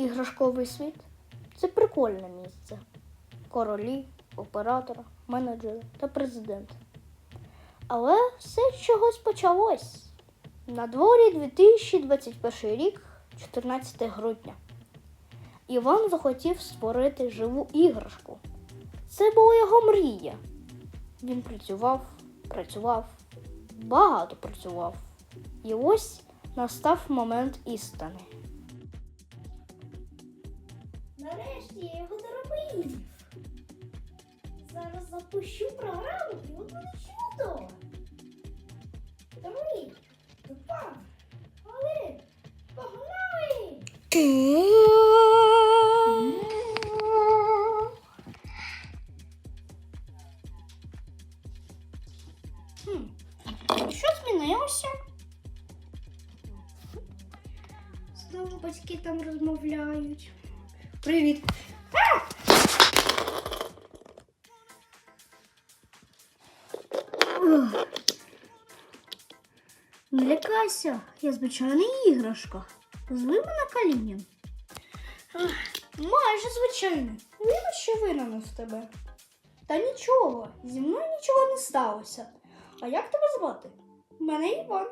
Іграшковий світ це прикольне місце. Королі, оператори, менеджери та президент. Але все чогось почалось. На дворі 2021 рік, 14 грудня. Іван захотів створити живу іграшку. Це була його мрія. Він працював, працював, багато працював. І ось настав момент істини. Нарешті я його доробив. Зараз запущу програму і от буде чудо. Три, два, один, погнали! Що змінилося? Знову батьки там розмовляють. Привіт. Не лякайся, я звичайна іграшка. Зли мене Калінін. Майже звичайно. Вірю, що винен в тебе. Та нічого, зі мною нічого не сталося. А як тебе звати? Мене Іван.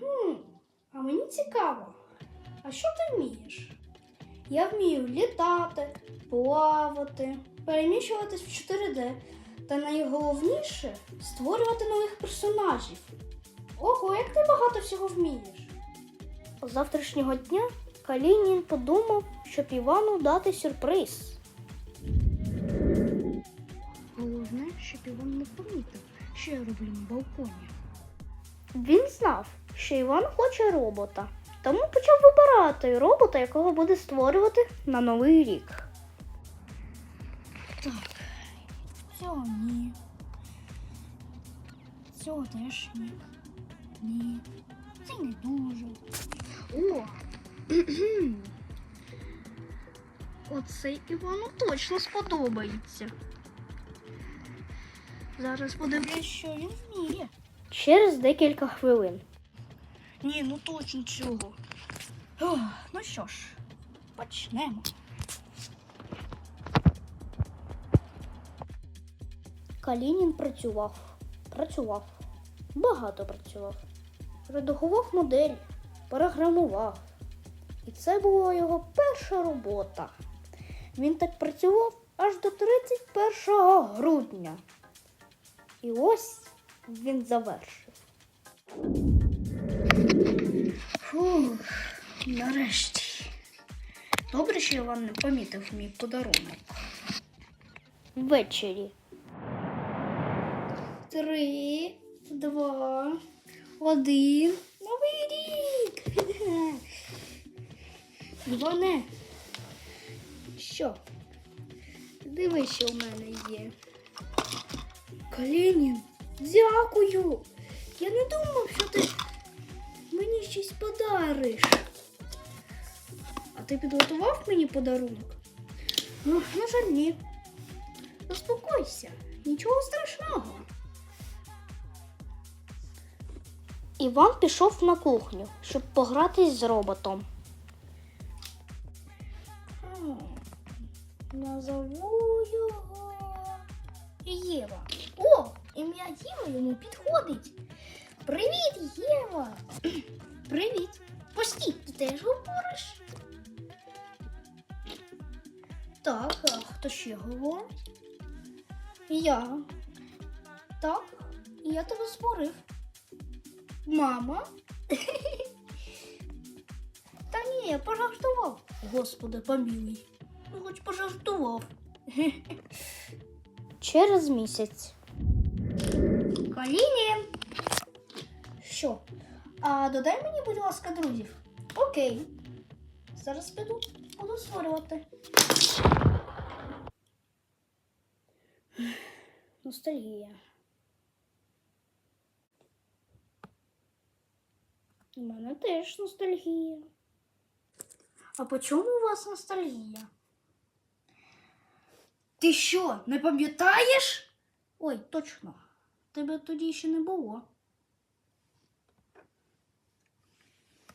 Хм, а мені цікаво. А що ти вмієш? Я вмію літати, плавати, переміщуватись в 4D та найголовніше створювати нових персонажів. Ого, як ти багато всього вмієш. З завтрашнього дня Калінін подумав, щоб Івану дати сюрприз. Головне, щоб Іван не помітив, що я роблю на балконі. Він знав, що Іван хоче робота, тому почав вибирати робота, якого буде створювати на новий рік. Так, цього ні. Цього теж ні. Ні. Це не дуже. О! Оцей Івану точно сподобається. Зараз подивлюсь, що він вміє. Через декілька хвилин. Ні, ну точно цього. Ну що ж, почнемо. Калінін працював, працював, багато працював. Редагував модель, програмував. І це була його перша робота. Він так працював аж до 31 грудня. І ось він завершив. Нарешті. Добре, що Іван не помітив мій подарунок. Ввечері. Три, два, один. Новий рік. Іване. Що? Диви, що в мене є. Калінін, дякую. Я не думав, що ти мені щось подариш. Ти підготував мені подарунок? Ну, на жаль, ні. Заспокойся, нічого страшного. Іван пішов на кухню, щоб погратись з роботом. Назову його Єва. О, ім'я Єва йому підходить. Привіт, Єва. Привіт. Постій, ти теж говориш? Так, а хто ще говорить? Я. Так, я тебе створив. Мама? Та ні, я пожартував. Господи, помилуй. Ну, хоч пожартував. Через місяць. Каліні. Що? А додай мені, будь ласка, друзів. Окей. Зараз піду, буду створювати. Ностальгія. У мене теж ностальгія. А по чому у вас ностальгія? Ти що, не пам'ятаєш? Ой, точно. Тебе тоді ще не було.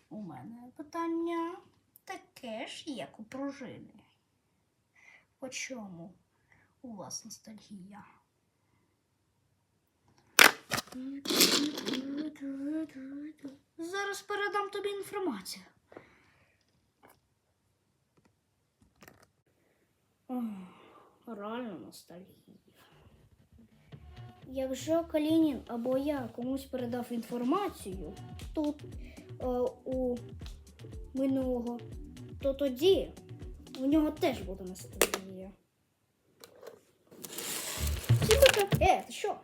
У мене питання таке. теж як у пружини. По чому у вас ностальгія? Зараз передам тобі інформацію. Ох, реально ностальгія. Якщо Калінін або я комусь передав інформацію тут е, у минулого, то тоді у нього теж буде ностальгія. Всім пока. Е, ти що?